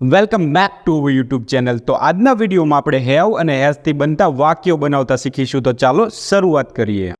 Welcome back to YouTube channel તો આજના વિડીયોમાં આપણે હેવ અને હેઝથી બનતા વાક્યો બનાવતા શીખીશું. તો ચાલો શરૂઆત કરીએ.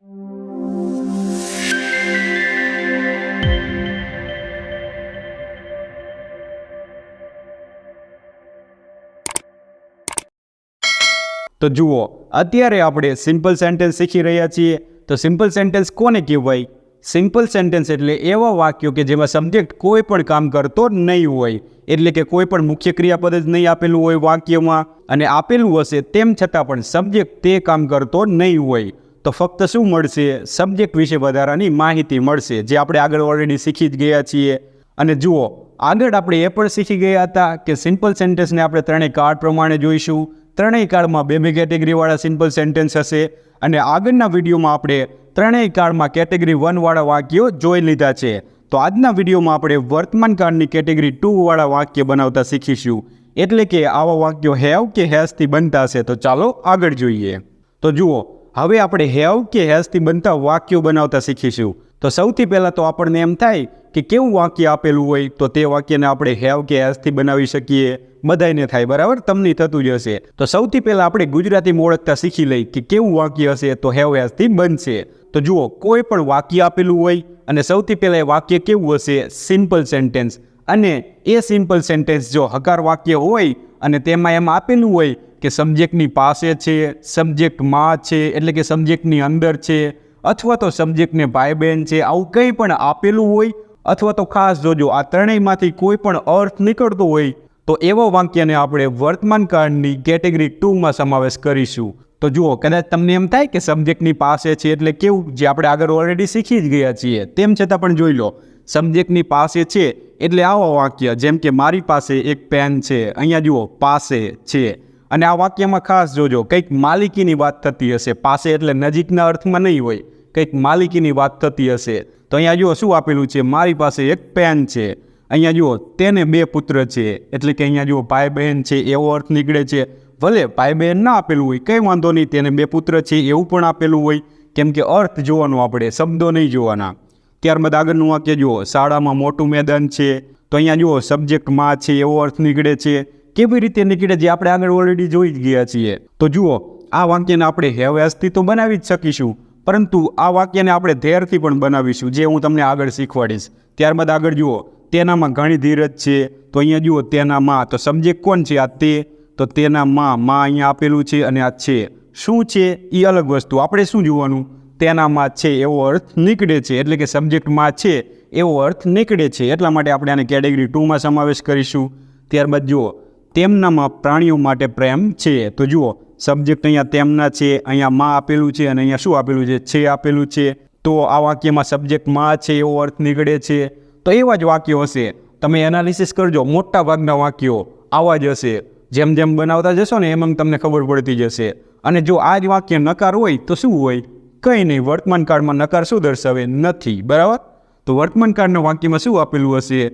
તો જુઓ, અત્યારે આપણે સિમ્પલ સેન્ટેન્સ શીખી રહ્યા છીએ. તો સિમ્પલ સેન્ટેન્સ કોને કહેવાય? સિમ્પલ સેન્ટેન્સ એટલે એવા વાક્યો કે જેમાં સબ્જેક્ટ કોઈ પણ કામ કરતો નહીં હોય. એટલે કે કોઈ પણ મુખ્ય ક્રિયાપદ જ નહીં આપેલું હોય વાક્યમાં. અને આપેલું હશે તેમ છતાં પણ સબ્જેક્ટ તે કામ કરતો નહીં હોય. તો ફક્ત શું મળશે? સબ્જેક્ટ વિશે વધારાની માહિતી મળશે, જે આપણે આગળ ઓલરેડી શીખી જ ગયા છીએ. અને જુઓ, આગળ આપણે એ પણ શીખી ગયા હતા કે સિમ્પલ સેન્ટેન્સને આપણે ત્રણેય કાર્ડ પ્રમાણે જોઈશું. ત્રણેય કાળમાં બે બે કેટેગરીવાળા સિમ્પલ સેન્ટેન્સ હશે અને આગળના વિડીયોમાં આપણે ત્રણેય કાળમાં કેટેગરી વનવાળા વાક્યો જોઈ લીધા છે. તો આજના વિડીયોમાં આપણે વર્તમાન કાળની કેટેગરી ટુવાળા વાક્ય બનાવતા શીખીશું. એટલે કે આવા વાક્યો હેવ કે હેઝથી બનતા હશે. તો ચાલો આગળ જોઈએ. તો જુઓ, હવે આપણે હેવ કે હેઝથી બનતા વાક્યો બનાવતા શીખીશું. તો સૌથી પહેલાં તો આપણને એમ થાય કે કેવું વાક્ય આપેલું હોય તો તે વાક્યને આપણે હેવ કે હેઝથી બનાવી શકીએ. બધાયને થાય, બરાબર? તમને થતું જ હશે. તો સૌથી પહેલાં આપણે ગુજરાતીમાં ઓળખતા શીખી લઈ કે કેવું વાક્ય હશે તો હેવ હેઝથી બનશે. તો જુઓ, કોઈ પણ વાક્ય આપેલું હોય અને સૌથી પહેલાં એ વાક્ય કેવું હશે? Simple sentence. અને એ સિમ્પલ સેન્ટેન્સ જો હકાર વાક્ય હોય અને તેમાં એમ આપેલું હોય કે સબ્જેક્ટની પાસે છે સબ્જેક્ટમાં છે, એટલે કે સબ્જેક્ટની અંદર છે, અથવા તો સબ્જેક્ટને ભાઈ બહેન છે, આવું કંઈ પણ આપેલું હોય અથવા તો ખાસ જોજો, આ ત્રણેયમાંથી કોઈ પણ અર્થ નીકળતો હોય, તો એવા વાક્યને આપણે વર્તમાન કાળની કેટેગરી ટુમાં સમાવેશ કરીશું. તો જુઓ, કદાચ તમને એમ થાય કે સબ્જેક્ટની પાસે છે એટલે કેવું, જે આપણે આગળ ઓલરેડી શીખી જ ગયા છીએ, તેમ છતાં પણ જોઈ લો, સબ્જેક્ટની પાસે છે એટલે આવા વાક્ય, જેમ કે મારી પાસે એક પેન છે, અહીંયા જુઓ, પાસે છે. અને આ વાક્યમાં ખાસ જોજો, કંઈક માલિકીની વાત થતી હશે, પાસે એટલે નજીકના અર્થમાં નહીં હોય, કંઈક માલિકીની વાત થતી હશે. તો અહીંયા જુઓ, શું આપેલું છે? મારી પાસે એક પેન છે. અહીંયા જુઓ, તેને બે પુત્ર છે. એટલે કે અહીંયા જુઓ ભાઈ બહેન છે, એવો અર્થ નીકળે છે. ભલે ભાઈ બહેન ના આપેલું હોય, કંઈ વાંધો નહીં, તેને બે પુત્ર છે, એવું પણ આપેલું હોય. કેમ કે અર્થ જોવાનું આપણે, શબ્દો નહીં જોવાના. ત્યારબાદ આગળનું વાક્ય જુઓ, શાળામાં મોટું મેદાન છે. તો અહીંયા જુઓ સબ્જેક્ટમાં છે, એવો અર્થ નીકળે છે. કેવી રીતે નીકળે જે આપણે આગળ ઓલરેડી જોઈ જ ગયા છીએ. તો જુઓ, આ વાક્યને આપણે હેવ્યાસથી તો બનાવી જ શકીશું. પરંતુ આ વાક્યને આપણે ધેરથી પણ બનાવીશું, જે હું તમને આગળ શીખવાડીશ. ત્યારબાદ આગળ જુઓ, તેનામાં ઘણી ધીરજ છે. તો અહીંયા જુઓ, તેનામાં, તો સબ્જેક્ટ કોણ છે આ તે? તો તેનામાં માં અહીંયા આપેલું છે અને આ છે. શું છે? એ અલગ વસ્તુ. આપણે શું જોવાનું? તેનામાં છે, એવો અર્થ નીકળે છે. એટલે કે સબ્જેક્ટમાં છે, એવો અર્થ નીકળે છે. એટલા માટે આપણે આને કેટેગરી ટુમાં સમાવેશ કરીશું. ત્યારબાદ જુઓ, તેમનામાં પ્રાણીઓ માટે પ્રેમ છે. તો જુઓ સબ્જેક્ટ અહીંયા તેમના છે, અહીંયા માં આપેલું છે અને અહીંયા શું આપેલું છે? છે આપેલું છે. તો આ વાક્યમાં સબ્જેક્ટમાં છે એવો અર્થ નીકળે છે. તો એવા જ વાક્યો હશે. તમે એનાલિસિસ કરજો. મોટા ભાગના વાક્યો આવા જ હશે. જેમ જેમ બનાવતા જશો ને એમ એમ તમને ખબર પડતી જશે. અને જો આ જ વાક્ય નકાર હોય તો શું હોય? કંઈ નહીં. વર્તમાન કાળમાં નકાર શું દર્શાવે? નથી. બરાબર? તો વર્તમાન કાળના વાક્યમાં શું આપેલું હશે?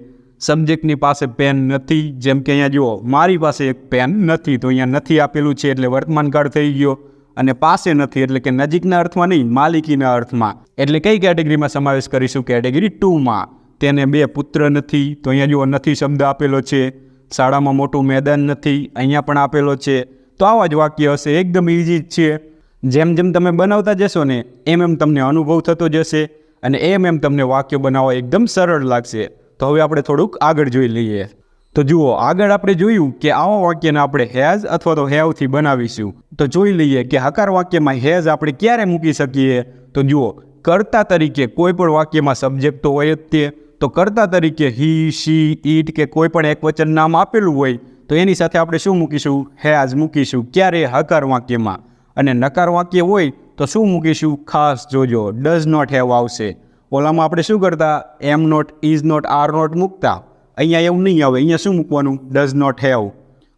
સબ્જેક્ટની પાસે પેન નથી. જેમ કે અહીંયા જુઓ, મારી પાસે એક પેન નથી, તો અહીંયા નથી આપેલું છે એટલે વર્તમાન કાળ થઈ ગયો અને પાસે નથી એટલે કે નજીકના અર્થમાં નહીં, માલિકીના અર્થમાં. એટલે કઈ કેટેગરીમાં સમાવેશ કરીશું? કેટેગરી ટુમાં. તેને બે પુત્ર નથી, તો અહીંયા જુઓ, નથી શબ્દ આપેલો છે. શાળામાં મોટું મેદાન નથી, અહીંયા પણ આપેલો છે. તો આવા જ વાક્ય હશે, એકદમ ઇઝી જ છે. જેમ જેમ તમે બનાવતા જશો ને, એમ એમ તમને અનુભવ થતો જશે અને એમ એમ તમને વાક્ય બનાવવા એકદમ સરળ લાગશે. તો હવે આપણે થોડુંક આગળ જોઈ લઈએ. તો જુઓ, આગળ આપણે જોયું કે આવા વાક્યને આપણે હેઝ અથવા તો હેવથી બનાવીશું. તો જોઈ લઈએ કે હકાર વાક્યમાં હેઝ આપણે ક્યારે મૂકી શકીએ? તો જુઓ, કર્તા તરીકે કોઈ પણ વાક્યમાં સબ્જેક્ટ તો હોય જ તે. તો કર્તા તરીકે હી, શી, ઈટ કે કોઈ પણ એક વચન નામ આપેલું હોય, તો એની સાથે આપણે શું મૂકીશું? હેઝ મૂકીશું. ક્યારે? હકાર વાક્યમાં. અને નકાર વાક્ય હોય, તો શું મૂકીશું? ખાસ જોજો ડઝ નોટ હેવ આવશે. ઓલામાં આપણે શું કરતા? Am not is not, are not મૂકતા. અહીંયા એવું નહીં આવે, અહીંયા શું મૂકવાનું? Does not have.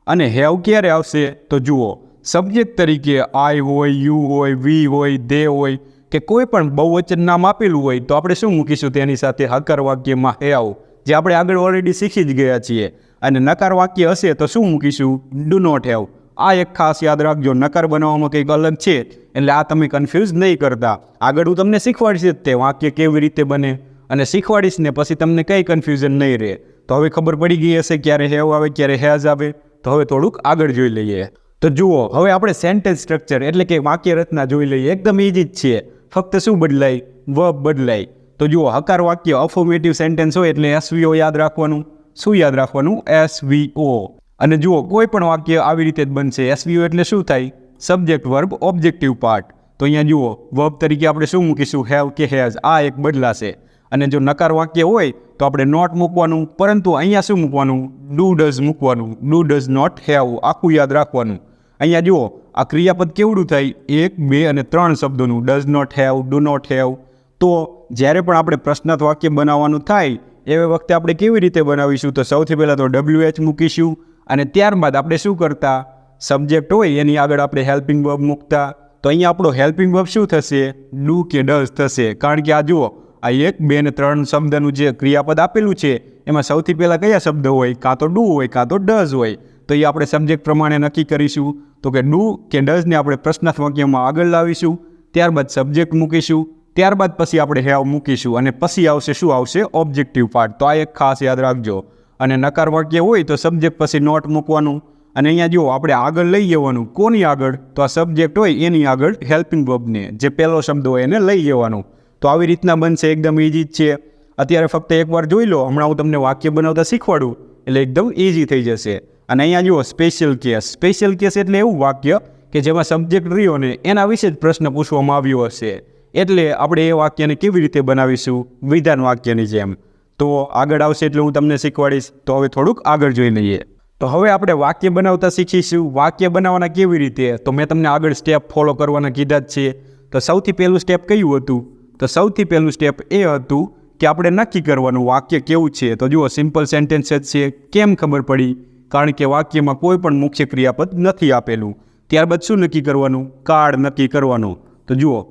અને હેવ ક્યારે આવશે? તો જુઓ, સબ્જેક્ટ તરીકે આઈ હોય, યુ હોય, વી હોય, દે હોય, કે કોઈ પણ બહુવચન નામ આપેલું હોય, તો આપણે શું મૂકીશું? તેની સાથે હકાર વાક્યમાં હેવ, જે આપણે આગળ ઓલરેડી શીખી જ ગયા છીએ. અને નકાર વાક્ય હશે તો શું મૂકીશું? Do not have. આ એક ખાસ યાદ રાખજો, નકાર બનાવવામાં કંઈક અલગ છે, એટલે આ તમે કન્ફ્યુઝ નહીં કરતા. આગળ હું તમને શીખવાડીશ જ તે વાક્ય કેવી રીતે બને અને શીખવાડીશ ને પછી તમને કંઈ કન્ફ્યુઝન નહીં રહે. તો હવે ખબર પડી ગઈ હશે ક્યારે હેવ આવે, ક્યારે હેઝ આવે. તો હવે થોડુંક આગળ જોઈ લઈએ. તો જુઓ, હવે આપણે સેન્ટેન્સ સ્ટ્રક્ચર એટલે કે વાક્ય રચના જોઈ લઈએ. એકદમ ઇઝી જ છે. ફક્ત શું બદલાય? વર્બ બદલાય. તો જુઓ, હકાર વાક્ય અફોર્મેટિવ સેન્ટેન્સ હોય એટલે એસવીઓ યાદ રાખવાનું. શું યાદ રાખવાનું? એસવીઓ અને જુઓ, કોઈ પણ વાક્ય આવી રીતે જ બનશે. એસવીઓ એટલે શું થાય? સબ્જેક્ટ વર્બ ઓબ્જેક્ટિવ પાર્ટ તો અહીંયા જુઓ વર્બ તરીકે આપણે શું મૂકીશું? હેવ કે હેઝ આ એક બદલાશે. અને જો નકાર વાક્ય હોય, તો આપણે નોટ મૂકવાનું. પરંતુ અહીંયા શું મૂકવાનું? ડુ ડઝ મૂકવાનું. ડુ ડઝ નોટ હેવ આખું યાદ રાખવાનું. અહીંયા જુઓ, આ ક્રિયાપદ કેવડું થાય? એક, બે અને ત્રણ શબ્દોનું. Does not have do not have તો જ્યારે પણ આપણે પ્રશ્નાર્થ વાક્ય બનાવવાનું થાય, એ વખતે આપણે કેવી રીતે બનાવીશું? તો સૌથી પહેલાં તો ડબલ્યુ એચ મૂકીશું. અને ત્યારબાદ આપણે શું કરતા? સબ્જેક્ટ હોય, એની આગળ આપણે હેલ્પિંગ વર્બ મૂકતા. તો અહીંયા આપણો હેલ્પિંગ વર્બ શું થશે? ડુ કે ડઝ થશે. કારણ કે આ જુઓ, આ એક, બે ને ત્રણ શબ્દનું જે ક્રિયાપદ આપેલું છે, એમાં સૌથી પહેલાં કયા શબ્દ હોય? કાં તો ડુ હોય, કાં તો ડઝ હોય. તો એ આપણે સબ્જેક્ટ પ્રમાણે નક્કી કરીશું. તો કે ડુ કે ડઝને આપણે પ્રશ્નાર્થ વાક્યમાં આગળ લાવીશું. ત્યારબાદ સબ્જેક્ટ મૂકીશું. ત્યારબાદ પછી આપણે હેવ મૂકીશું. અને પછી આવશે શું આવશે? ઓબ્જેક્ટિવ પાર્ટ તો આ એક ખાસ યાદ રાખજો. અને નકાર વાક્ય હોય તો સબ્જેક્ટ પછી નોટ મૂકવાનું. અને અહીંયા જુઓ, આપણે આગળ લઈ જવાનું. કોની આગળ? તો આ સબ્જેક્ટ હોય એની આગળ હેલ્પિંગ વર્બને જે પહેલો શબ્દ હોય એને લઈ જવાનું. તો આવી રીતના બનશે, એકદમ ઇઝી જ છે. અત્યારે ફક્ત એકવાર જોઈ લો, હમણાં હું તમને વાક્ય બનાવતા શીખવાડું, એટલે એકદમ ઇઝી થઈ જશે. અને અહીંયા જુઓ સ્પેશિયલ કેસ સ્પેશિયલ કેસ એટલે એવું વાક્ય કે જેમાં સબ્જેક્ટ રહ્યો ને, એના વિશે જ પ્રશ્ન પૂછવામાં આવ્યો હશે. એટલે આપણે એ વાક્યને કેવી રીતે બનાવીશું? વિધાન વાક્યની જેમ. તો આગળ આવશે એટલે હું તમને શીખવાડીશ. તો હવે થોડુંક આગળ જોઈ લઈએ. તો હવે આપણે વાક્ય બનાવતા શીખીશું. વાક્ય બનાવવાના કેવી રીતે? તો મેં તમને આગળ સ્ટેપ ફોલો કરવાના કીધા જ છે. તો સૌથી પહેલું સ્ટેપ કયું હતું? તો સૌથી પહેલું સ્ટેપ એ હતું કે આપણે નક્કી કરવાનું વાક્ય કેવું છે? તો જુઓ સિમ્પલ સેન્ટેન્સ જ છે. કેમ ખબર પડી? કારણ કે વાક્યમાં કોઈ પણ મુખ્ય ક્રિયાપદ નથી આપેલું. ત્યારબાદ શું નક્કી કરવાનું? કાળ નક્કી કરવાનું. તો જુઓ,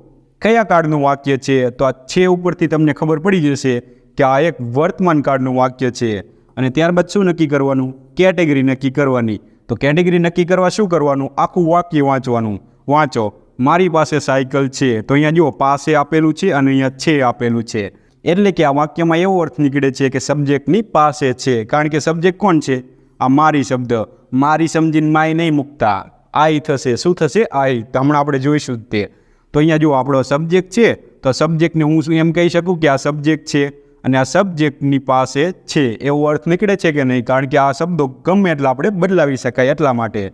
કયા કાળનું વાક્ય છે? તો આ છે ઉપરથી તમને ખબર પડી જશે કે આ એક વર્તમાન કાળનું વાક્ય છે. અને ત્યારબાદ શું નક્કી કરવાનું? કેટેગરી નક્કી કરવાની. તો કેટેગરી નક્કી કરવા શું કરવાનું? આખું વાક્ય વાંચવાનું. વાંચો. મારી પાસે સાયકલ છે. તો અહીંયા જુઓ, પાસે આપેલું છે અને અહીંયા છે આપેલું છે. એટલે કે આ વાક્યમાં એવો અર્થ નીકળે છે કે સબ્જેક્ટની પાસે છે. કારણ કે સબ્જેક્ટ કોણ છે? આ મારી શબ્દ. મારી સમજીને માય નહીં મૂકતા. આઈ થશે. શું થશે? આઈ. હમણાં આપણે જોઈશું તે. તો અહીંયા જો આપણો સબ્જેક્ટ છે. તો સબ્જેક્ટને હું શું એમ કહી શકું કે આ સબ્જેક્ટ છે? અને આ સબ્જેક્ટની પાસે છે, એવો અર્થ નીકળે છે કે નહીં? કારણ કે આ શબ્દો ગમે એટલા આપણે બદલાવી શકાય એટલા માટે.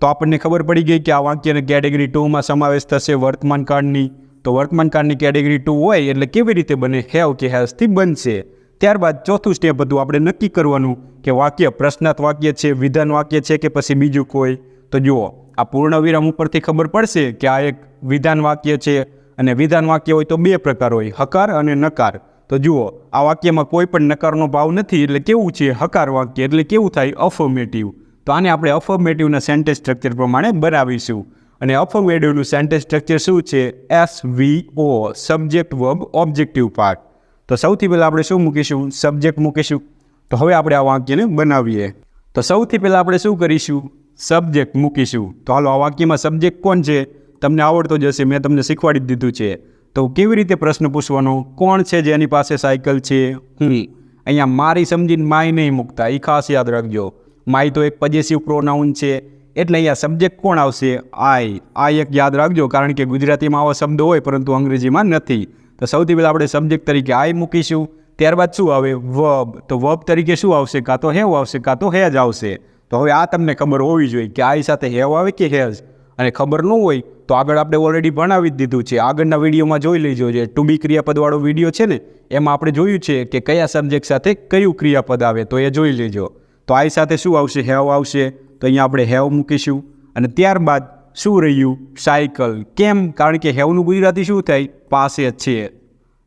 તો આપણને ખબર પડી ગઈ કે આ વાક્યને કેટેગરી ટુમાં સમાવેશ થશે વર્તમાન કાળની. તો વર્તમાન કાળની કેટેગરી ટુ હોય એટલે કેવી રીતે બને? હેવ કે હેઝથી બનશે. ત્યારબાદ ચોથું સ્ટેપ હતું આપણે નક્કી કરવાનું કે વાક્ય પ્રશ્નાર્થ વાક્ય છે, વિધાન વાક્ય છે કે પછી બીજું કોઈ? તો જુઓ, આ પૂર્ણ વિરામ ઉપરથી ખબર પડશે કે આ એક વિધાન વાક્ય છે અને વિધાન વાક્ય હોય તો બે પ્રકાર હોય, હકાર અને નકાર. તો જુઓ, આ વાક્યમાં કોઈ પણ નકારનો ભાવ નથી, એટલે કેવું છે હકાર વાક્ય? એટલે કેવું થાય? અફર્મેટિવ તો આને આપણે અફર્મેટિવના સેન્ટેન્સ સ્ટ્રક્ચર પ્રમાણે બનાવીશું. અને અફર્મેટિવનું સેન્ટેન્સ સ્ટ્રક્ચર શું છે? S V O subject verb objective part તો સૌથી પહેલાં આપણે શું મૂકીશું? સબ્જેક્ટ મૂકીશું. તો હવે આપણે આ વાક્યને બનાવીએ. તો સૌથી પહેલાં આપણે શું કરીશું? સબ્જેક્ટ મૂકીશું. તો હાલો, આ વાક્યમાં સબ્જેક્ટ કોણ છે? તમને આવડતો જ હશે, મેં તમને શીખવાડી દીધું છે. તો કેવી રીતે પ્રશ્ન પૂછવાનો? કોણ છે જેની પાસે સાયકલ છે? હું. અહીંયા મારી સમજીને માય નહીં મૂકતા. એ ખાસ યાદ રાખજો. માય તો એક પજેસિવ પ્રોનાઉન છે. એટલે અહીંયા સબ્જેક્ટ કોણ આવશે? આઈ આ એક યાદ રાખજો, કારણ કે ગુજરાતીમાં આવા શબ્દો હોય, પરંતુ અંગ્રેજીમાં નથી. તો સૌથી પહેલાં આપણે સબ્જેક્ટ તરીકે આઈ મૂકીશું. ત્યારબાદ શું આવે? વબ તો વબ તરીકે શું આવશે? કાં તો હેવ આવશે, કાં તો હેજ આવશે. તો હવે આ તમને ખબર હોવી જોઈએ કે આઈ સાથે હેવ આવે કે હેજ? અને ખબર ન હોય તો આગળ આપણે ઓલરેડી ભણાવી જ દીધું છે. આગળના વિડીયોમાં જોઈ લેજો જે ટુ બી ક્રિયાપદવાળો વીડિયો છે ને, એમાં આપણે જોયું છે કે કયા સબ્જેક્ટ સાથે કયું ક્રિયાપદ આવે, તો એ જોઈ લેજો. તો આઈ સાથે શું આવશે? હેવ આવશે. તો અહીંયા આપણે હેવ મૂકીશું. અને ત્યારબાદ શું રહ્યું? સાયકલ. કેમ? કારણ કે હેવનું ગુજરાતી શું થાય? પાસે છે.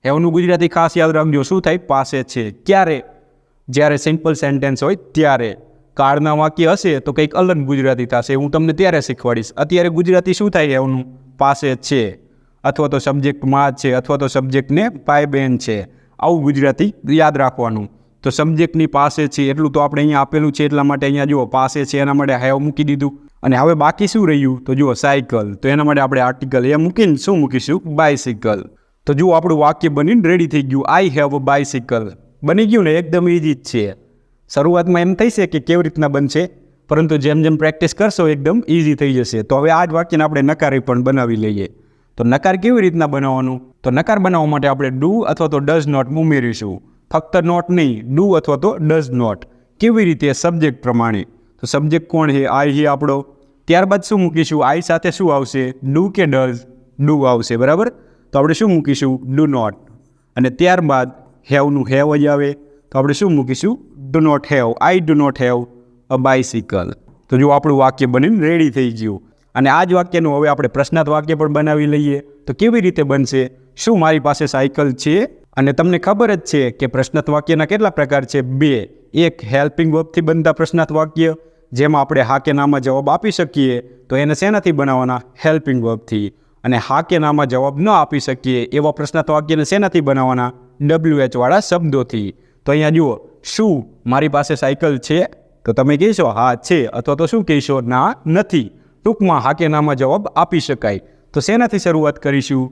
હેવનું ગુજરાતી ખાસ યાદ રાખજો. શું થાય? પાસે છે. ક્યારે? જ્યારે સિમ્પલ સેન્ટેન્સ હોય ત્યારે. કાળના વાક્ય હશે તો કંઈક અલગ ગુજરાતી થશે, હું તમને ત્યારે શીખવાડીશ. અત્યારે ગુજરાતી શું થાય એનું પાસે છે? અથવા તો સબ્જેક્ટમાં છે, અથવા તો સબ્જેક્ટને પાયબેન છે. આવું ગુજરાતી યાદ રાખવાનું. તો સબ્જેક્ટની પાસે છે, એટલું તો આપણે અહીંયા આપેલું છે, એટલા માટે અહીંયા જુઓ, પાસે છે, એના માટે હેવ મૂકી દીધું. અને હવે બાકી શું રહ્યું? તો જુઓ સાયકલ તો એના માટે આપણે આર્ટિકલ એ મૂકીને શું મૂકીશું? બાયસિકલ તો જુઓ, આપણું વાક્ય બનીને રેડી થઈ ગયું. આઈ હેવ અ બાઇસિકલ બની ગયું ને? એકદમ ઇઝી જ છે. શરૂઆતમાં એમ થઈ છે કે કેવી રીતના બનશે, પરંતુ જેમ જેમ પ્રેક્ટિસ કરશો એકદમ ઇઝી થઈ જશે. તો હવે આ જ વાક્યને આપણે નકારી પણ બનાવી લઈએ. તો નકાર કેવી રીતના બનાવવાનું? તો નકાર બનાવવા માટે આપણે ડુ અથવા તો ડઝ નોટ ઉમેરીશું. ફક્ત નોટ નહીં ડુ અથવા તો ડઝ નોટ કેવી રીતે? સબ્જેક્ટ પ્રમાણે. તો સબ્જેક્ટ કોણ છે? આઈ છે આપણો. ત્યારબાદ શું મૂકીશું? આઈ સાથે શું આવશે? ડુ કે ડઝ ડુ આવશે, બરાબર? તો આપણે શું મૂકીશું? ડુ નોટ અને ત્યારબાદ હેવનું હેવ જ આવે. તો આપણે શું મૂકીશું? Do not have I do not have a bicycle તો જો આપણું વાક્ય બનીને રેડી થઈ ગયું. અને આ જ વાક્યનું હવે આપણે પ્રશ્નાર્થ વાક્ય પણ બનાવી લઈએ. તો કેવી રીતે બનશે? શું મારી પાસે સાયકલ છે? અને તમને ખબર જ છે કે પ્રશ્નાર્થ વાક્યના કેટલા પ્રકાર છે? બે. એક હેલ્પિંગ વર્બથી બનતા પ્રશ્નાર્થ વાક્ય. જેમાં આપણે હા કે નામાં જવાબ આપી શકીએ. તો એને શેનાથી બનાવવાના? હેલ્પિંગ વર્બથી અને હા કે નામાં જવાબ ન આપી શકીએ એવા પ્રશ્નાર્થ વાક્યને શેનાથી બનાવવાના? ડબલ્યુ એચવાળા શબ્દોથી. તો અહીંયા જુઓ, શું મારી પાસે સાયકલ છે? તો તમે કહેશો, હા, છે. અથવા તો શું કહેશો, ના, નથી. ટૂંકમાં હા કે નામાં જવાબ આપી શકાય. તો શેનાથી શરૂઆત કરીશું?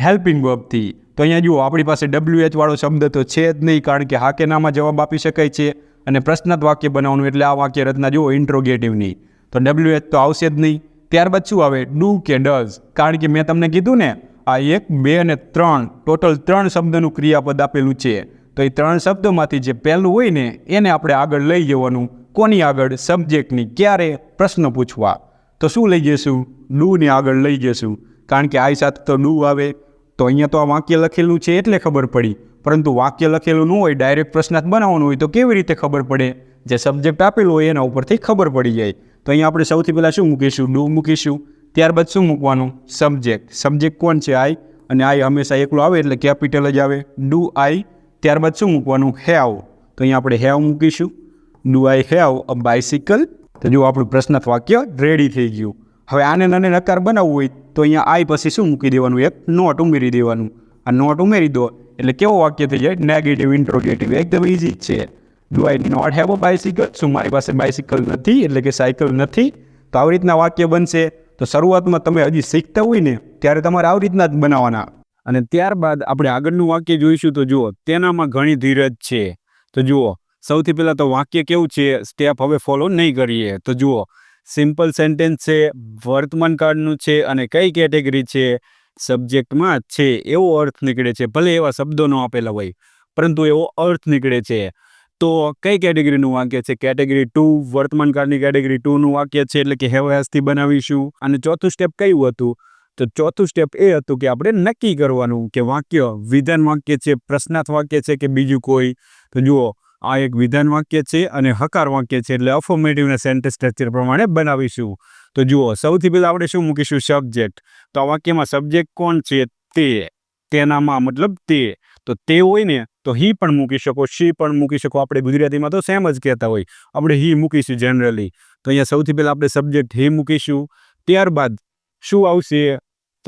હેલ્પિંગ વર્બથી. તો અહીંયા જુઓ, આપણી પાસે ડબલ્યુ વાળો શબ્દ તો છે જ નહીં, કારણ કે હા કે નામાં જવાબ આપી શકાય છે. અને પ્રશ્નાર્થ વાક્ય બનાવવાનું એટલે આ વાક્ય રચના જુઓ ઇન્ટ્રોગેટિવની તો ડબલ્યુ એચ તો આવશે જ નહીં. ત્યારબાદ શું આવે? ડુ કે ડઝ કારણ કે મેં તમને કીધું ને, આ એક, બે અને ત્રણ, ટોટલ ત્રણ શબ્દનું ક્રિયાપદ આપેલું છે. તો એ ત્રણ શબ્દોમાંથી જે પહેલું હોય ને, એને આપણે આગળ લઈ જવાનું. કોની આગળ? સબ્જેક્ટની. ક્યારે? પ્રશ્ન પૂછવા. તો શું લઈ જઈશું? ડુની આગળ લઈ જઈશું. કારણ કે આ સાથે તો ડુ આવે. તો અહીંયા તો આ વાક્ય લખેલું છે એટલે ખબર પડી. પરંતુ વાક્ય લખેલું ન હોય, ડાયરેક્ટ પ્રશ્નાર્થ બનાવવાનું હોય, તો કેવી રીતે ખબર પડે? જે સબ્જેક્ટ આપેલું હોય એના ઉપરથી ખબર પડી જાય. તો અહીંયા આપણે સૌથી પહેલાં શું મૂકીશું? ડુ મૂકીશું. ત્યારબાદ શું મૂકવાનું? સબ્જેક્ટ. સબ્જેક્ટ કોણ છે આઈ? અને આઈ હંમેશા એકલો આવે એટલે કેપિટલ જ આવે. ડુ આઈ ત્યારબાદ શું મૂકવાનું? હેવ. તો અહીંયા આપણે હેવ મૂકીશું. Do I have, a bicycle તો જો આપણું પ્રશ્નાર્થ વાક્ય રેડી થઈ ગયું. હવે આને નાને નકાર બનાવવું હોય તો અહીંયા આઈ પછી શું મૂકી દેવાનું? એક નોટ ઉમેરી દેવાનું. આ નોટ ઉમેરી દો એટલે કેવો વાક્ય થઈ જાય? નેગેટિવ ઇન્ટ્રોગેટિવ એકદમ ઇઝી જ છે. Do I not have a bicycle શું મારી પાસે બાઇસિકલ નથી? એટલે કે સાયકલ નથી? તો આવી રીતના વાક્ય બનશે. તો શરૂઆતમાં તમે હજી શીખતા હોય ને, ત્યારે તમારે આવી રીતના જ બનાવવાના. અને ત્યારબાદ આપણે આગળનું વાક્ય જોઈશું તો જુઓ, તેનામાં ઘણી ધીરજ છે. તો જુઓ, સૌથી પહેલાં તો વાક્ય કેવું છે? સ્ટેપ હવે ફોલો નહીં કરીએ. તો જુઓ, સિમ્પલ સેન્ટેન્સ છે, વર્તમાન કાળનું છે અને કઈ કેટેગરી છે? સબ્જેક્ટમાં છે. એવો અર્થ નીકળે છે. ભલે એવા શબ્દો ન આપેલા હોય, પરંતુ એવો અર્થ નીકળે છે. તો કઈ કેટેગરીનું વાક્ય છે? કેટેગરી ટુ, વર્તમાન કાળની કેટેગરી ટુનું વાક્ય છે. એટલે કે હેવ હેઝથી બનાવીશું. અને ચોથું સ્ટેપ કયું હતું? તો ચોથું સ્ટેપ એ હતું કે આપણે નક્કી કરવાનું કે વાક્ય, વિધાન વાક્ય છે, પ્રશ્નાર્થ વાક્ય છે કે બીજું કોઈ? તો જુઓ, આ એક વિધાન વાક્ય છે અને હકાર વાક્ય છે એટલે અફોર્મેટિવના સેન્ટેન્સ સ્ટ્રક્ચર પ્રમાણે બનાવીશું. તો જુઓ, સૌથી પહેલાં આપણે શું મૂકીશું? સબ્જેક્ટ તો આ વાક્યમાં સબ્જેક્ટ કોણ છે? તે. તેનામાં મતલબ તે. તો તે હોય ને, તો હી પણ મૂકી શકો શી પણ મૂકી શકો. આપણે ગુજરાતીમાં તો સેમ જ કહેતા હોય. આપણે હી મૂકીશું જનરલી તો અહીંયા સૌથી પહેલાં આપણે સબ્જેક્ટ હી મૂકીશું. ત્યારબાદ શું આવશે?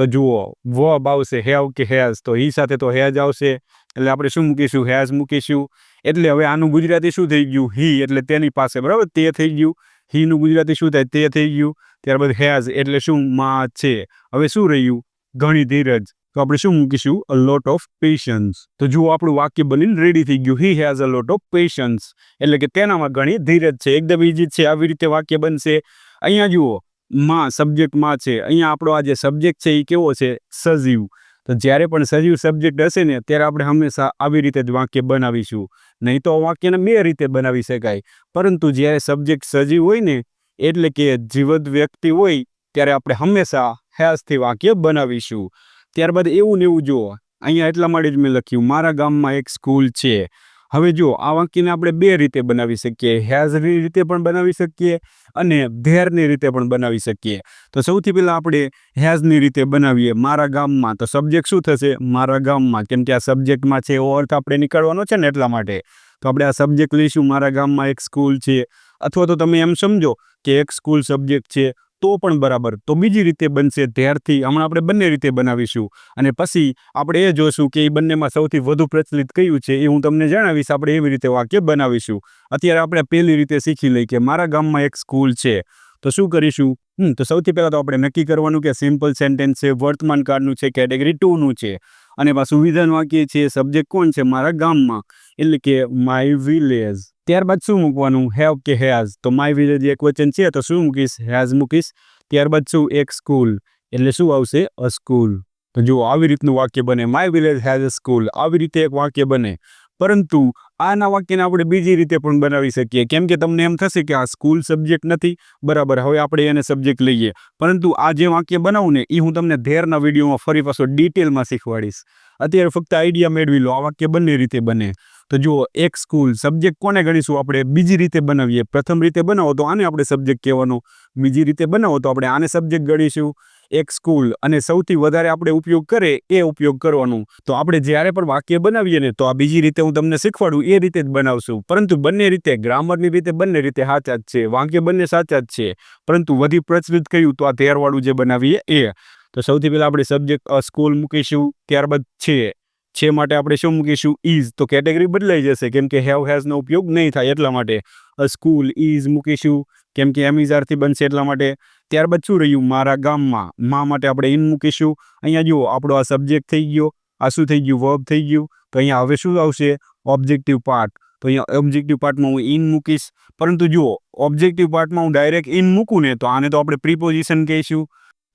તો જુઓ વર્બ આવશે હેવ કે હેઝ તો હી સાથે તો હેઝ આવશે. એટલે આપણે શું મૂકીશું? હેઝ મૂકીશું. એટલે હવે આનું ગુજરાતી શું થઈ ગયું? હી, એટલે તેની પાસે, બરાબર? તે થઈ ગયું. હીનું ગુજરાતી શું થાય? તે થઈ ગયું. ત્યારબાદ હેઝ એટલે શું? માં છે. હવે શું રહ્યું? ઘણી ધીરજ. તો આપણે શું મૂકીશું? અ લોટ ઓફ પેશન્સ તો જુઓ, આપણું વાક્ય બનીને રેડી થઈ ગયું. He has a lot of patience એટલે કે તેનામાં ઘણી ધીરજ છે. એકદમ ઇઝી છે. આવી રીતે વાક્ય બનશે. અહીંયા જુઓ માં સબ્જેક્ટમાં છે. અહીંયા આપણો આ જે સબ્જેક્ટ છે એ કેવો છે? સજીવ. તો જ્યારે પણ સજીવ સબ્જેક્ટ હશે ને, ત્યારે આપણે હંમેશા આવી રીતે જ વાક્ય બનાવીશું. નહીં તો વાક્યને બે રીતે બનાવી શકાય. પરંતુ જ્યારે સબ્જેક્ટ સજીવ હોય ને, એટલે કે જીવંત વ્યક્તિ હોય, ત્યારે આપણે હંમેશા હેસથી વાક્ય બનાવીશું. ત્યારબાદ એવું ને એવું જુઓ. અહીંયા એટલા માટે જ મેં લખ્યું. મારા ગામમાં એક સ્કૂલ છે. હવે જો આ વાક્યને આપણે બે રીતે બનાવી શકીએ, હેઝની રીતે પણ બનાવી શકીએ અને ધેરની રીતે પણ બનાવી શકીએ. તો સૌથી પહેલાં આપણે હેઝની રીતે બનાવીએ મારા ગામમાં. તો સબ્જેક્ટ શું થશે? મારા ગામમાં. કેમ કે આ સબ્જેક્ટમાં છે એવો અર્થ આપણે નીકળવાનો છે ને એટલા માટે. તો આપણે આ સબ્જેક્ટ લઈશું. મારા ગામમાં એક સ્કૂલ છે. અથવા તો તમે એમ સમજો કે એક સ્કૂલ સબ્જેક્ટ છે. તો પણ બરાબર. તો બીજી રીતે બનશે. ધ્યારથી હમણાં આપણે બંને રીતે બનાવીશું. અને પછી આપણે એ જોશું કે એ બંનેમાં સૌથી વધુ પ્રચલિત કયું છે એ હું તમને જણાવીશ. આપણે એવી રીતે વાક્ય બનાવીશું. અત્યારે આપણે પહેલી રીતે શીખી લઈ કે મારા ગામમાં એક સ્કૂલ છે. તો શું કરીશું? હમ, તો સૌથી પહેલાં તો આપણે નક્કી કરવાનું કે સિમ્પલ સેન્ટેન્સ છે, વર્તમાન કાળનું છે કેટેગરી ટુનું છે. અને પાછું વિધાન વાક્ય છે સબ્જેક્ટ કોણ છે? મારા ગામમાં. એટલે કે માય વિલેજ ત્યારબાદ શું મૂકવાનું? હેવ કે હેઝ તો માય વિલેજ એક વચન છે, તો શું મૂકીશ? હેઝ મૂકીશ. ત્યારબાદ શું? એક સ્કૂલ. એટલે શું આવશે? A school. તો જુઓ, આવી રીતનું વાક્ય બને. My village has a school. આવી રીતે એક વાક્ય બને. પરંતુ આના વાક્યને આપણે બીજી રીતે પણ બનાવી શકીએ. કેમ કે તમને એમ થશે કે આ સ્કૂલ સબ્જેક્ટ નથી. બરાબર, હવે આપણે એને સબ્જેક્ટ લઈએ. પરંતુ આ જે વાક્ય બનાવું ને એ હું તમને ધેરના વિડીયોમાં ફરી પાછો ડિટેલમાં શીખવાડીશ. અત્યારે ફક્ત આઈડિયા મેળવી લો. આ વાક્ય બંને રીતે બને. તો જુઓ, એક સ્કૂલ સબ્જેક્ટ કોને ગણીશું આપણે બીજી રીતે બનાવીએ. પ્રથમ રીતે બનાવો તો આને આપણે સબ્જેક્ટ કહેવાનો. બીજી રીતે બનાવો તો આપણે આને સબ્જેક્ટ ગણીશું. એક સ્કૂલ અને સૌથી વધારે આપણે ઉપયોગ કરે એ ઉપયોગ કરવાનું. તો આપણે જ્યારે પણ વાક્ય બનાવીએ ને, તો આ બીજી રીતે હું તમને શીખવાડું, એ રીતે જ બનાવશું. પરંતુ બંને રીતે, ગ્રામરની રીતે બંને રીતે સાચા જ છે. વાક્ય બંને સાચા જ છે. પરંતુ વધી પ્રચલિત કર્યું તો આ તહેરવાળું જે બનાવીએ એ. તો સૌથી પહેલાં આપણે સબ્જેક્ટ સ્કૂલ મૂકીશું. ત્યારબાદ છે છે માટે આપણે શું મૂકીશું? ઇઝ તો કેટેગરી બદલાઈ જશે. કેમ કે હેવ હેઝનો ઉપયોગ નહીં થાય એટલા માટે. સ્કૂલ ઇઝ મૂકીશું. કેમ કે એમિઝારથી બનશે એટલા માટે. ત્યારબાદ શું રહ્યું? મારા ગામમાં મા માટે આપણે ઇન મૂકીશું. અહીંયા જુઓ, આપણો આ સબ્જેક્ટ થઈ ગયો. આ શું થઈ ગયું? વર્બ થઈ ગયું. તો અહીંયા હવે શું આવશે? ઓબ્જેક્ટિવ પાર્ટ તો અહીંયા ઓબ્જેક્ટિવ પાર્ટમાં હું ઇન મૂકીશ. પરંતુ જુઓ ઓબ્જેક્ટિવ પાર્ટમાં હું ડાયરેક્ટ ઇન મૂકું ને, તો આને તો આપણે પ્રીપોઝિશન કહીશું.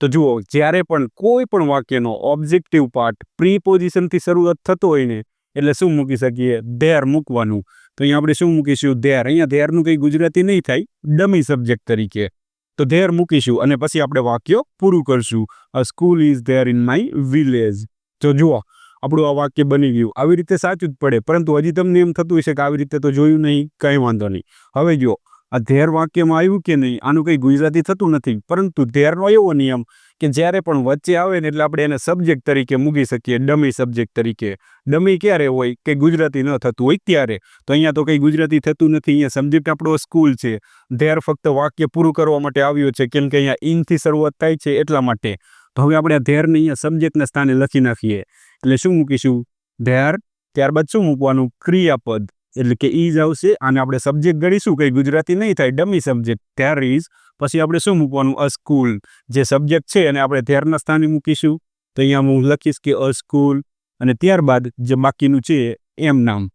તો જુઓ, જ્યારે પણ કોઈ પણ વાક્યનો ઓબ્જેક્ટિવ પાર્ટ પ્રીપોઝિશનથી શરૂઆત થતો હોય ને, એટલે શું મૂકી શકીએ? ધેર મૂકવાનું. તો અહીંયા આપણે શું મૂકીશું? ધેર અહીંયા ધેરનું કંઈ ગુજરાતી નહીં થાય ડમી સબ્જેક્ટ તરીકે. તો ધેર મૂકીશું અને પછી આપણે વાક્ય પૂરું કરશું. A school is there in my village તો જુઓ, આપણું આ વાક્ય બની ગયું. આવી રીતે સાચું જ પડે, પરંતુ હજી તમને એમ થતું હશે કે આવી રીતે તો જોયું નહીં, કંઈ વાંધો નહીં. હવે જુઓ આ ધેર વાક્યમાં આવ્યું કે નહીં, આનું કંઈ ગુજરાતી થતું નથી, પરંતુ ધેરનો એવો નિયમ કે જ્યારે પણ વચ્ચે આવે ને એટલે આપણે એને સબ્જેક્ટ તરીકે મૂકી શકીએ ડમી સબ્જેક્ટ તરીકે. ડમી ક્યારે હોય કે ગુજરાતી ન થતું હોય ત્યારે? તો અહીંયા તો કંઈ ગુજરાતી થતું નથી, અહીંયા સબ્જેક્ટ આપણો સ્કૂલ છે. ધેર ફક્ત વાક્ય પૂરું કરવા માટે આવ્યો છે, કેમ કે અહીંયા ઇનથી શરૂઆત થાય છે એટલા માટે. તો હવે આપણે આ ધેરને અહીંયા સબ્જેક્ટના સ્થાને લખી નાખીએ. એટલે શું મૂકીશું? ધેર, ત્યારબાદ શું મૂકવાનું? ક્રિયાપદ. એટલે કે ઇઝ આવશે. અને આપણે સબ્જેક્ટ ગણીશું, કંઈ ગુજરાતી નહીં થાય, ડમી સબ્જેક્ટ ધેર ઇઝ પછી આપણે શું મૂકવાનું? અ સ્કૂલ જે સબ્જેક્ટ છે અને આપણે ધેરના સ્થાને મૂકીશું. તો અહીંયા હું લખીશ કે અ સ્કૂલ અને ત્યારબાદ જે બાકીનું છે, એમ નામ.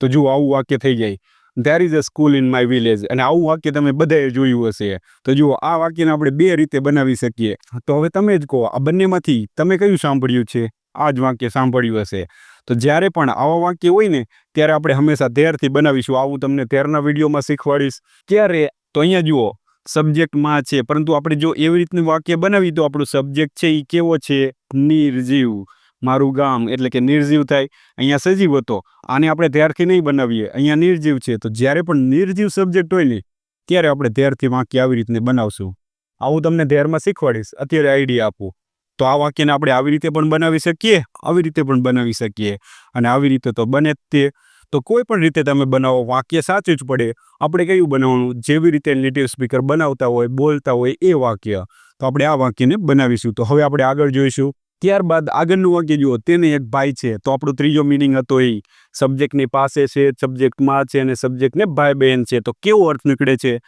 તો જુઓ, આવું વાક્ય થઈ જાય. There is a school in my village અને આવું વાક્ય તમે બધાએ જોયું હશે. તો જુઓ, આ વાક્યને આપણે બે રીતે બનાવી શકીએ. તો હવે તમે જ કહો, આ બંનેમાંથી તમે કયું સાંભળ્યું છે? આ જ વાક્ય સાંભળ્યું હશે. તો જ્યારે પણ આવા વાક્ય હોય ને, ત્યારે આપણે હંમેશા ધેરથી બનાવીશું. આવું તમને ધેરના વિડીયોમાં શીખવાડીશ. ક્યારે? તો અહીંયા જુઓ. સબ્જેક્ટમાં છે. પરંતુ આપણે જો એવી રીતનું વાક્ય બનાવી તો આપણું સબ્જેક્ટ છે એ કેવો છે? નિર્જીવ. મારું ગામ એટલે કે નિર્જીવ થાય. અહીંયા સજીવ હતો. આને આપણે ધ્યારથી નહીં બનાવીએ. અહીંયા નિર્જીવ છે. તો જ્યારે પણ નિર્જીવ સબ્જેક્ટ હોય ને, ત્યારે આપણે ધ્યારથી વાંકી આવી રીતને બનાવશું. આવું તમને ધ્યારમાં શીખવાડીશ. અત્યારે આઈડિયા આપું. તો આ વાક્યને આપણે આવી રીતે પણ બનાવી શકીએ, આવી રીતે પણ બનાવી શકીએ. અને આવી રીતે તો બને જ તે. તો કોઈ પણ રીતે તમે બનાવો, વાક્ય સાચું જ પડે. આપણે કયું બનાવવાનું? જેવી રીતે નેટિવ સ્પીકર બનાવતા હોય, બોલતા હોય, એ વાક્ય. તો આપણે આ વાક્યને બનાવીશું. તો હવે આપણે આગળ જોઈશું. ત્યારબાદ આગળનું વાક્ય જુઓ. તેને એક ભાઈ છે. તો આપણો ત્રીજો મિનિંગ હતો એ. સબ્જેક્ટની પાસે છે સબ્જેક્ટમાં છે અને સબ્જેક્ટને ભાઈ બહેન છે. તો કેવો અર્થ નીકળે છે?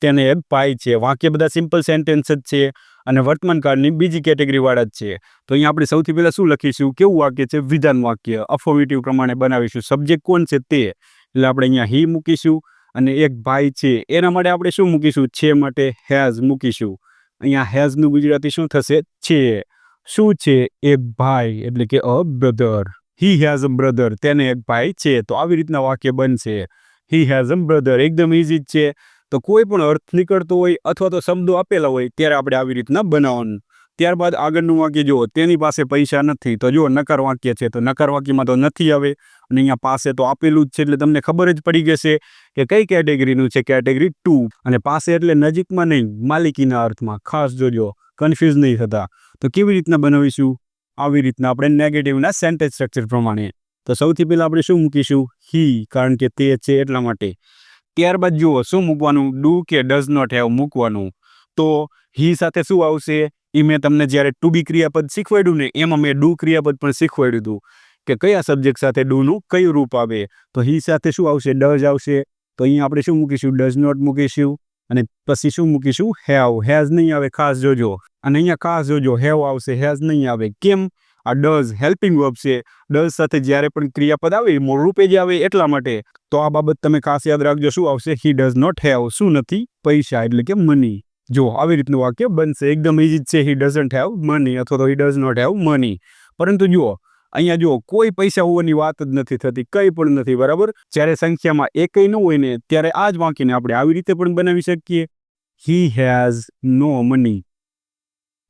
તેને ભાઈ છે. વાક્ય બધા સિમ્પલ સેન્ટેન્સ જ છે અને વર્તમાન કાળની બીજી કેટેગરીવાળા જ છે. તો અહીંયા આપણે સૌથી પહેલાં શું લખીશું? કેવું વાક્ય છે? વિધાન વાક્ય. અફોર્મેટિવ પ્રમાણે બનાવીશું. સબ્જેક્ટ કોણ છે તે? એટલે આપણે અહીંયા હી મૂકીશું અને એક ભાઈ છે. એના માટે આપણે શું મૂકીશું? છે માટે હેઝ મૂકીશું. અહીંયા હેઝનું ગુજરાતી શું થશે? છે. શું છે? એક ભાઈ. એટલે કે a brother he has a brother તેને એક ભાઈ છે. તો આવી રીતના વાક્ય બનશે. હી હેઝ અ બ્રધર એકદમ ઇઝી જ છે. તો કોઈ પણ અર્થ નીકળતો હોય અથવા તો શબ્દો આપેલા હોય, ત્યારે આપણે આવી રીતના બનાવવાનું. ત્યારબાદ આગળનું વાક્ય જુઓ, તેની પાસે પૈસા નથી. તો જુઓ, નકાર વાક્ય છે. તો નકાર વાક્યમાં તો નથી આવે. અને અહીંયા પાસે તો આપેલું જ છે એટલે તમને ખબર જ પડી જશે કે કઈ કેટેગરીનું છે. Category two. અને પાસે એટલે નજીકમાં નહીં, માલિકીના અર્થમાં. ખાસ જોજો કન્ફ્યુઝ નહીં થતા. તો કેવી રીતના બનાવીશું? આવી રીતના આપણે નેગેટિવના સેન્ટેન્સ સ્ટ્રક્ચર પ્રમાણે. તો સૌથી પહેલાં આપણે શું મૂકીશું? હી કારણ કે તે છે એટલા માટે. ત્યારબાદ જુઓ, શું મૂકવાનું? ડુ કે ડઝ નોટ હેવ મૂકવાનું? તો હી સાથે શું આવશે? એ મેં તમને જ્યારે ટુ બી ક્રિયાપદ શીખવાડ્યું ને, એમાં મેં ડુ ક્રિયાપદ પણ શીખવાડ્યું હતું. કે કયા સબ્જેક્ટ સાથે ડુનું કયું રૂપ આવે? તો હી સાથે શું આવશે? ડઝ આવશે. તો અહીંયા આપણે શું મૂકીશું? ડઝ નોટ મૂકીશું. અને પછી શું મૂકીશું? હેવ હેઝ નહીં આવે. ખાસ જોજો. અને અહીંયા ખાસ જોજો. હેવ આવશે. હેઝ નહીં આવે. કેમ? આ ડઝ હેલ્પિંગ વર્બ છે. ડઝ સાથે જ્યારે પણ ક્રિયાપદ આવે મૂળરૂપે રૂપે જ આવે એટલા માટે. તો આ બાબત તમે ખાસ યાદ રાખજો, શું આવશે? હી ડઝ નોટ હેવ શું નથી? પૈસા, એટલે કે મની જો આવી રીતનું વાક્ય બનશે, એકદમ ઇઝી છે. હી ડઝન્ટ હેવ મની અથવા તો he does not have money પરંતુ જુઓ, અહીંયા જુઓ, કોઈ પૈસા હોવાની વાત જ નથી થતી, કંઈ પણ નથી, બરાબર? જ્યારે સંખ્યામાં એકય ન હોય ને, ત્યારે આ જ વાંકીને આપણે આવી રીતે પણ બનાવી શકીએ. હી હેઝ નો મની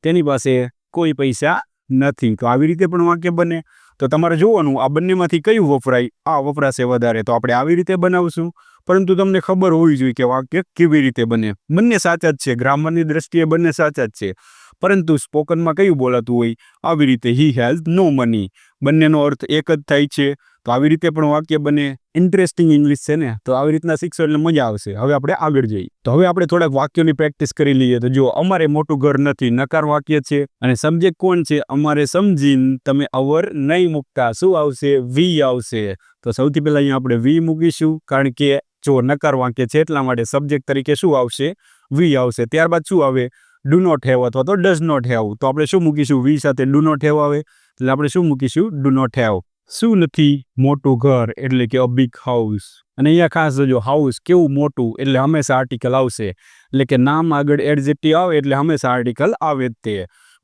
તેની પાસે કોઈ પૈસા નથી. તો આવી રીતે પણ વાક્ય બને. તો તમારે જોવાનું, આ બંનેમાંથી કયું વપરાય? આ વપરાશે વધારે. તો આપણે આવી રીતે બનાવશું. પરંતુ તમને ખબર હોવી જોઈએ કે વાક્ય કેવી રીતે બને. બંને સાચા જ છે. ગ્રામરની દ્રષ્ટિએ બંને સાચા જ છે. પરંતુ સ્પોકનમાં કયું બોલાતું હોય? આવી રીતે હી હેઝ નો મની. બંનેનો અર્થ એક જ થાય છે. તો આવી રીતે પણ વાક્ય બને. ઇન્ટરેસ્ટિંગ ઇંગ્લિશ છે ને? તો આવી રીતના શીખશો એટલે મજા આવશે. હવે આપણે આગળ જઈએ. તો હવે આપણે થોડાક વાક્યોની પ્રેક્ટિસ કરી લઈએ. તો જો અમારે મોટું ઘર નથી. નકાર વાક્ય છે. અને સબ્જેક્ટ કોણ છે? અમારે સમજીને તમે અવર નહીં મૂકતા. શું આવશે? વી આવશે. તો સૌથી પહેલા અહીંયા આપણે વી મૂકીશું. કારણ કે જો નકાર વાક્ય છે એટલા માટે સબ્જેક્ટ તરીકે શું આવશે? વી આવશે. ત્યારબાદ શું આવે? ડુ નોટ હેવ અથવા તો ડઝ નોટ હેવ તો આપણે શું મૂકીશું? વી સાથે ડુ નોટ હેવ આવે. એટલે આપણે શું મૂકીશું? ડુ નોટ હેવ શું નથી મોટું ઘર એટલે કે અ બિગ હાઉસ અને અહીંયા ખાસ જો હાઉસ કેવું મોટું એટલે હંમેશા આર્ટિકલ આવશે. એટલે કે નામ આગળ એડજેક્ટિવ આવે એટલે હંમેશા આર્ટિકલ આવે જ તે.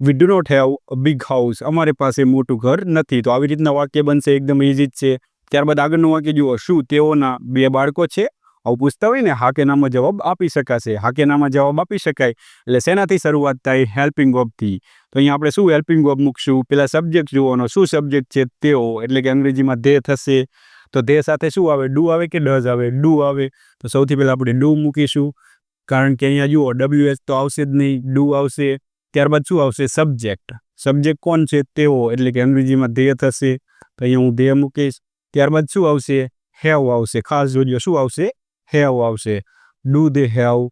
We do not have a big house અમારી પાસે મોટું ઘર નથી. તો આવી રીતના વાક્ય બનશે, એકદમ ઇઝી જ છે. ત્યારબાદ આગળનું વાક્ય જુઓ, શું તેઓના બે બાળકો છે? આવું પૂછતા હોય ને હા કે નામાં જવાબ આપી શકાશે. હા કે નામાં જવાબ આપી શકાય. એટલે શેનાથી શરૂઆત થાય? હેલ્પિંગ વર્બથી તો અહીંયા આપણે શું હેલ્પિંગ વર્બ મૂકશું? પેલા સબ્જેક્ટ જોવાનો. શું સબ્જેક્ટ છે? તેઓ. એટલે કે અંગ્રેજીમાં ધે થશે. તો ધે સાથે શું આવે? ડુ આવે કે ડઝ આવે? ડુ આવે. તો સૌથી પહેલાં આપણે ડુ મૂકીશું. કારણ કે અહીંયા જુઓ ડબલ્યુ એચ તો આવશે જ નહીં. ડુ આવશે. ત્યારબાદ શું આવશે? સબ્જેક્ટ સબ્જેક્ટ કોણ છે? તેઓ. એટલે કે અંગ્રેજીમાં ધે થશે. તો અહીંયા હું ધે મૂકીશ. ત્યારબાદ શું આવશે? હેવ આવશે. ખાસ જોજો, શું આવશે? હેવ આવશે. Do they have.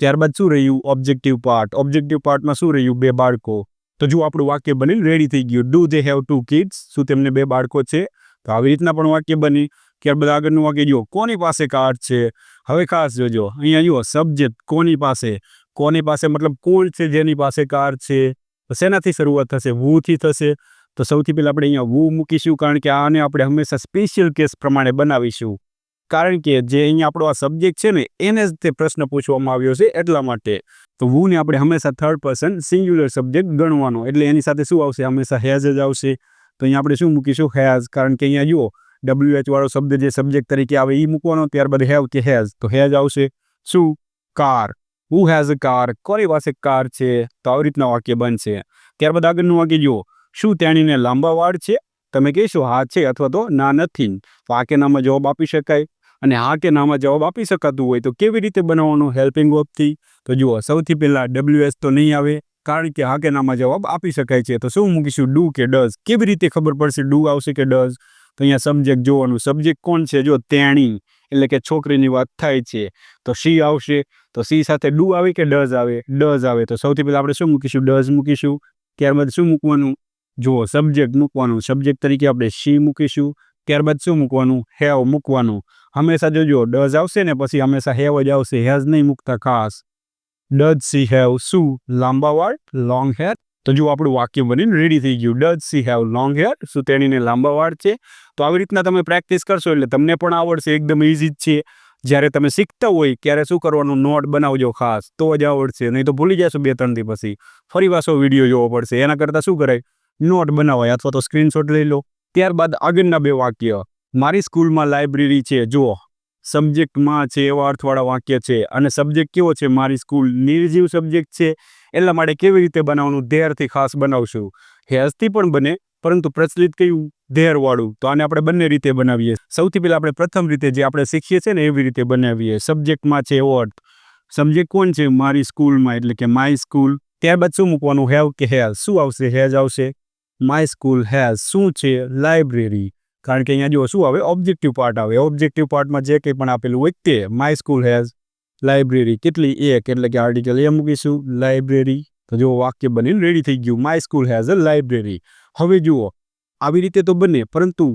ત્યારબાદ શું રહ્યું? ઓબ્જેક્ટિવ પાર્ટ ઓબ્જેક્ટિવ પાર્ટમાં શું રહ્યું? બે બાળકો. તો જો આપણું વાક્ય બની રેડી થઈ ગયું. Do they have two kids. શું તેમને બે બાળકો છે? તો આવી રીતના પણ વાક્ય બની. ત્યારબાદ આગળનું વાક્ય જુઓ. કોની પાસે કાર છે? હવે ખાસ જોજો. અહીંયા જુઓ સબ્જેક્ટ કોની પાસે? કોની પાસે મતલબ કોણ છે જેની પાસે કાર છે? શેનાથી શરૂઆત થશે? વૂથી થશે. તો સૌથી પહેલાં આપણે અહીંયા વૂ મૂકીશું, કારણ કે આને આપણે હંમેશા સ્પેશિયલ કેસ પ્રમાણે બનાવીશું. કારણ કે જે અહીંયા આપણો આ સબ્જેક્ટ છે ને, એને જ તે પ્રશ્ન પૂછવામાં આવ્યો છે એટલા માટે. તો વૂને આપણે હંમેશા થર્ડ પર્સન સિંગ્યુલર સબ્જેક્ટ ગણવાનો. એટલે એની સાથે શું આવશે? હંમેશા હેઝ જ આવશે. તો અહીંયા આપણે શું મૂકીશું? હેઝ કારણ કે અહીંયા જુઓ ડબલ્યુએચ વાળો શબ્દ જે સબ્જેક્ટ તરીકે આવે એ મૂકવાનો, ત્યારબાદ હેવ કે હેઝ તો હેઝ આવશે. શું? Car who has a car કોની પાસે કાર છે? તો આવી રીતના વાક્ય બનશે. ત્યારબાદ આગળનું વાક્ય જુઓ. શું તેણીને લાંબા વાળ છે? તમે કહેશો, હા છે અથવા તો, ના નથી. આ જવાબ આપી શકાય. અને હા કે નામાં જવાબ આપી શકાતું હોય તો કેવી રીતે બનાવવાનું હેલ્પિંગ વર્બથી તો જુઓ, સૌથી પહેલાં ડબલ્યુ એસ તો નહીં આવે, કારણ કે હા કે નામાં જવાબ આપી શકાય છે. તો શું મૂકીશું? ડુ કે ડઝ કેવી રીતે ખબર પડશે ડુ આવશે કે ડઝ તો અહીંયા સબ્જેક્ટ જોવાનું. સબ્જેક્ટ કોણ છે? જો તેણી, એટલે કે છોકરીની વાત થાય છે. તો સી આવશે. તો સી સાથે ડુ આવે કે ડઝ આવે? ડઝ આવે. તો સૌથી પહેલાં આપણે શું મૂકીશું? ડઝ મૂકીશું. ત્યારબાદ શું મૂકવાનું? જુઓ સબ્જેક્ટ મૂકવાનું. સબ્જેક્ટ તરીકે આપણે સી મૂકીશું. ત્યારબાદ શું મૂકવાનું? હેવ મૂકવાનું. હંમેશા જોજો, ડઝ આવશે ને પછી હંમેશા હેવ જ આવશે, હેઝ નહીં મૂકતા ખાસ. ડઝ સી હેવ શું? લાંબા વાળ, લોંગ હેર. તો જો આપણું વાક્ય બનીને રેડી થઈ ગયું. Does she have long hair, શું તેણીને લાંબા વાળ છે? તો આવી રીતના તમે પ્રેક્ટિસ કરશો એટલે તમને પણ આવડશે, એકદમ ઇઝી જ છે. જ્યારે તમે શીખતા હોય, ત્યારે શું કરવાનું? નોટ બનાવજો ખાસ, તો જ આવડશે. નહીં તો ભૂલી જશો બે ત્રણથી પછી. ફરી પાછો વીડિયો જોવો પડશે. એના કરતાં શું કરાય? નોટ બનાવાય, અથવા તો સ્ક્રીનશોટ લઈ લો. ત્યારબાદ આગળના બે વાક્ય. મારી સ્કૂલમાં લાઇબ્રેરી છે, જુઓ. સબ્જેક્ટમાં છે, એવા અર્થવાળા વાક્ય છે અને સબ્જેક્ટ કેવો છે, મારી સ્કૂલ નિર્જીવ સબ્જેક્ટ છે, એટલા માટે કેવી રીતે બનાવવાનું ધેરથી ખાસ બનાવશું. હેઝથી પણ બને, પરંતુ પ્રચલિત કયું? ધેરવાળું. તો આને આપણે બંને રીતે બનાવીએ. સૌથી પહેલાં આપણે પ્રથમ રીતે જે આપણે શીખીએ છીએ ને, એવી રીતે બનાવીએ. સબ્જેક્ટમાં છે, એવો અર્થ. સબ્જેક્ટ કોણ છે? મારી સ્કૂલમાં, એટલે કે માય સ્કૂલ. ત્યારબાદ શું મૂકવાનું? હેવ કે હેઝ. શું આવશે? હેઝ આવશે. My school has. શું છે? લાઇબ્રેરી. કારણ કે અહીંયા જો શું આવે? ઓબ્જેક્ટિવ પાર્ટ આવે. ઓબ્જેક્ટિવ પાર્ટમાં જે કંઈ પણ આપેલું હોય તે. માય સ્કૂલ હેઝ લાઇબ્રેરી કેટલી? એક. એટલે કે આર્ટિકલ એ મૂકીશું. લાઇબ્રેરી તો જો વાક્ય બનીને રેડી થઈ ગયું. My school has a library હવે જુઓ, આવી રીતે તો બને. પરંતુ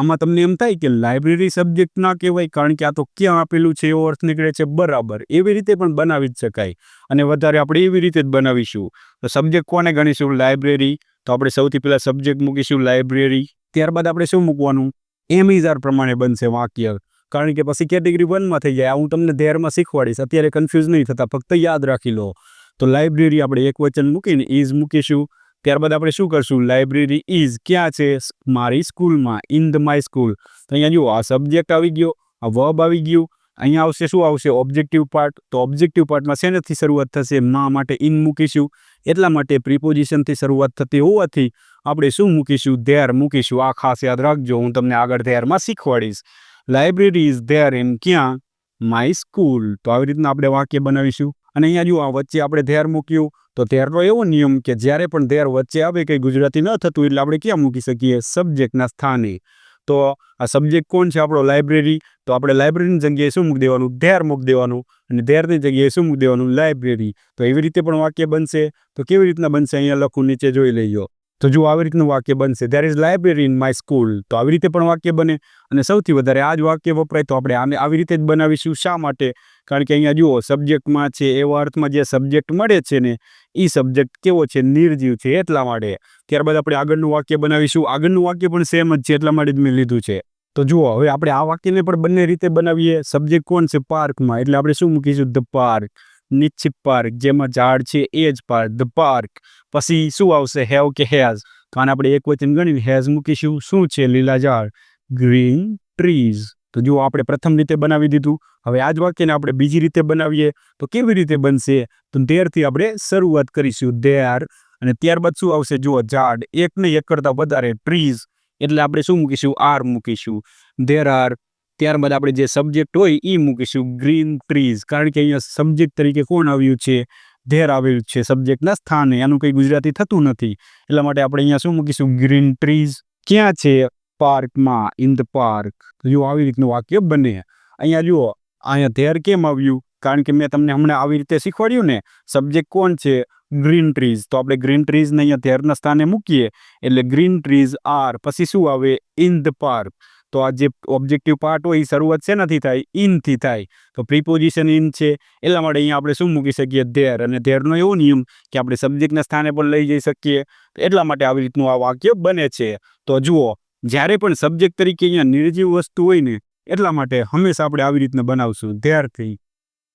આમાં તમને એમ થાય કે લાઇબ્રેરી સબ્જેક્ટ ના કહેવાય, કારણ કે આ તો ક્યાં આપેલું છે? એવો અર્થ નીકળે છે. બરાબર. એવી રીતે પણ બનાવી જ શકાય. અને વધારે આપણે એવી રીતે જ બનાવીશું. તો સબ્જેક્ટ કોને ગણીશું? લાઇબ્રેરી તો આપણે સૌથી પહેલાં સબ્જેક્ટ મૂકીશું. લાઇબ્રેરી ત્યારબાદ આપણે શું મૂકવાનું? એમ આર પ્રમાણે બનશે વાક્ય. કારણ કે પછી કેટેગરી વનમાં થઈ જાય. હું તમને ધેરમાં શીખવાડીશ. અત્યારે કન્ફ્યુઝ નહીં થતા. ફક્ત યાદ રાખી લો. તો લાઇબ્રેરી આપણે એક વચન મૂકીને ઇઝ મૂકીશું. ત્યારબાદ આપણે શું કરશું? લાઇબ્રેરી ઇઝ ક્યાં છે? મારી સ્કૂલમાં. ઇન ધ માય સ્કૂલ તો અહીંયા જુઓ, આ સબ્જેક્ટ આવી ગયો, આ વર્બ આવી ગયું અહીંયા આવશે, શું આવશે? ઓબ્જેક્ટિવ પાર્ટ તો ઓબ્જેક્ટિવ પાર્ટમાં શેનાથી શરૂઆત થશે? મા માટે ઇન મૂકીશું. એટલા માટે પ્રિપોઝિશનથી શરૂઆત થતી હોવાથી આપણે શું મૂકીશું? ધેર મૂકીશું. આ ખાસ યાદ રાખજો. હું તમને આગળ ધેરમાં શીખવાડીશ. લાઇબ્રેરી ઇઝ ધેર ઇન ક્યાં? માય સ્કૂલ તો આવી રીતના આપણે વાક્ય બનાવીશું. અને અહીંયા જો આ વચ્ચે આપણે ધેર મૂક્યું. તો ધેરનો એવો નિયમ કે જ્યારે પણ ધેર વચ્ચે આવે, કંઈ ગુજરાતી ન થતું, એટલે આપણે ક્યાં મૂકી શકીએ? સબ્જેક્ટના સ્થાને. તો આ સબ્જેક્ટ કોણ છે? આપણો લાઇબ્રેરી તો આપણે લાઇબ્રેરીની જગ્યાએ શું મૂકી દેવાનું? ધેર મૂકી દેવાનું. અને ધેરની જગ્યાએ શું મૂકી દેવાનું? લાઇબ્રેરી તો એવી રીતે પણ વાક્ય બનશે. તો કેવી રીતના બનશે? અહીંયા લખું, નીચે જોઈ લઈજો. તો જો આવી રીતનું વાક્ય બનશે. There is library in my school તો આવી રીતે પણ વાક્ય બને. અને સૌથી વધારે આ જ વાક્ય વપરાય. તો આપણે આને આવી રીતે જ બનાવીશું શા માટે? કારણ કે અહીંયા જુઓ સબ્જેક્ટમાં છે. એવા અર્થમાં જે સબ્જેક્ટ મળે છે ને એ સબ્જેક્ટ કેવો છે? નિર્જીવ છે એટલા માટે. ત્યારબાદ આપણે આગળનું વાક્ય બનાવીશું. આગળનું વાક્ય પણ સેમ જ છે એટલા માટે જ મેં લીધું છે. તો જુઓ, હવે આપણે આ વાક્યને પણ બંને રીતે બનાવીએ. સબ્જેક્ટ કોણ છે? પાર્કમાં એટલે આપણે શું મૂકીશું? ધ પાર્ક નિશ્ચિત પાર્ક જેમાં ઝાડ છે એ જ પાર્ક ધ પાર્ક પછી શું આવશે? હેવ કે હેઝ કારણ આપણે એક વચન ગણીને હેઝ મૂકીશું. શું છે? લીલા ઝાડ. ગ્રીન ટ્રીઝ તો જુઓ આપણે પ્રથમ રીતે બનાવી દીધું. હવે આ જ વાક્યને આપણે બીજી રીતે બનાવીએ તો કેવી રીતે બનશે? તો ધેરથી આપણે શરૂઆત કરીશું ધેર. અને ત્યારબાદ શું આવશે? જુઓ ઝાડ. એક ને એક કરતાં વધારે ટ્રીઝ. એટલે આપણે શું મૂકીશું? આર મૂકીશું. There are. ત્યારબાદ આપણે જે સબ્જેક્ટ હોય એ મૂકીશું. Green trees. કારણ કે અહીંયા સબ્જેક્ટ તરીકે કોણ આવ્યું છે? ધેર આવેલું છે સબ્જેક્ટના સ્થાને. આનું કંઈ ગુજરાતી થતું નથી. એટલા માટે આપણે અહીંયા શું મૂકીશું? Green trees. ક્યાં છે? પાર્કમાં ઇન ધ પાર્ક. જો આવી રીતનું વાક્ય બને અહીંયા જુઓ, અહીંયા ધેર કેમ આવ્યું? કારણ કે મેં તમને હમણાં આવી રીતે શીખવાડ્યું ને સબ્જેક્ટ કોણ છે? ગ્રીન ટ્રીઝ તો આપણે ગ્રીન ટ્રીઝને અહીંયા ધેરના સ્થાને મૂકીએ. એટલે ગ્રીન ટ્રીઝ આર પછી શું આવે? In the park. તો આ જે ઓબ્જેક્ટિવ પાર્ટ હોય એ શરૂઆત શેનાથી થાય? ઇનથી થાય. તો પ્રિપોઝિશન ઇન છે. એટલા માટે અહીંયા આપણે શું મૂકી શકીએ? ધેર. અને ધેરનો એવો નિયમ કે આપણે સબ્જેક્ટના સ્થાને પણ લઈ જઈ શકીએ. એટલા માટે આવી રીતનું આ વાક્ય બને છે. તો જુઓ જ્યારે પણ સબ્જેક્ટ તરીકે અહીંયા નિર્જીવ વસ્તુ હોય ને, એટલા માટે હંમેશા આપણે આવી રીતના બનાવશું, ધ્યારથી.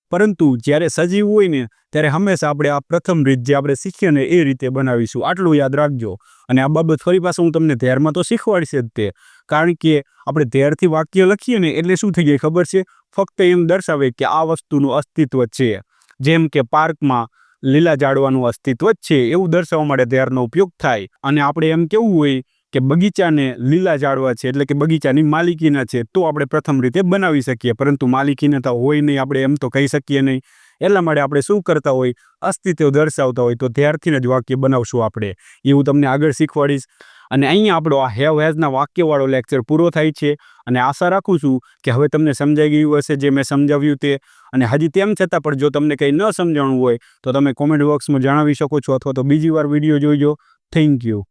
પરંતુ જ્યારે સજીવ હોય ને, ત્યારે હંમેશા આપણે આ પ્રથમ રીત જે આપણે શીખીએ ને, એ રીતે બનાવીશું. આટલું યાદ રાખજો. અને આ બાબત ફરી પાછું હું તમને ધ્યારમાં તો શીખવાડીશ જ તે. કારણ કે આપણે ધ્યારથી વાક્ય લખીએ ને, એટલે શું થઈ જાય ખબર છે? ફક્ત એમ દર્શાવે કે આ વસ્તુનું અસ્તિત્વ છે. જેમ કે પાર્કમાં લીલા ઝાડવાનું અસ્તિત્વ જ છે. એવું દર્શાવવા માટે ધ્યારનો ઉપયોગ થાય. અને આપણે એમ કેવું હોય કે બગીચાને લીલા ઝાડવા છે, એટલે કે બગીચાની માલિકીના છે, તો આપણે પ્રથમ રીતે બનાવી શકીએ. પરંતુ માલિકીના તો હોય નહીં, આપણે એમ તો કહી શકીએ નહીં. એટલા માટે આપણે શું કરતા હોય? અસ્તિત્વ દર્શાવતા હોય, તો ત્યારથી જ વાક્ય બનાવશું આપણે. એ હું તમને આગળ શીખવાડીશ. અને અહીંયા આપણો આ હેવ હેઝના વાક્યવાળો લેક્ચર પૂરો થાય છે. અને આશા રાખું છું કે હવે તમને સમજાઈ ગયું હશે જે મેં સમજાવ્યું તે. અને હજી તેમ છતાં પણ જો તમને કંઈ ન સમજાણું હોય, તો તમે કોમેન્ટ બોક્સમાં જણાવી શકો છો અથવા તો બીજી વાર વીડિયો જોઈજો. Thank you.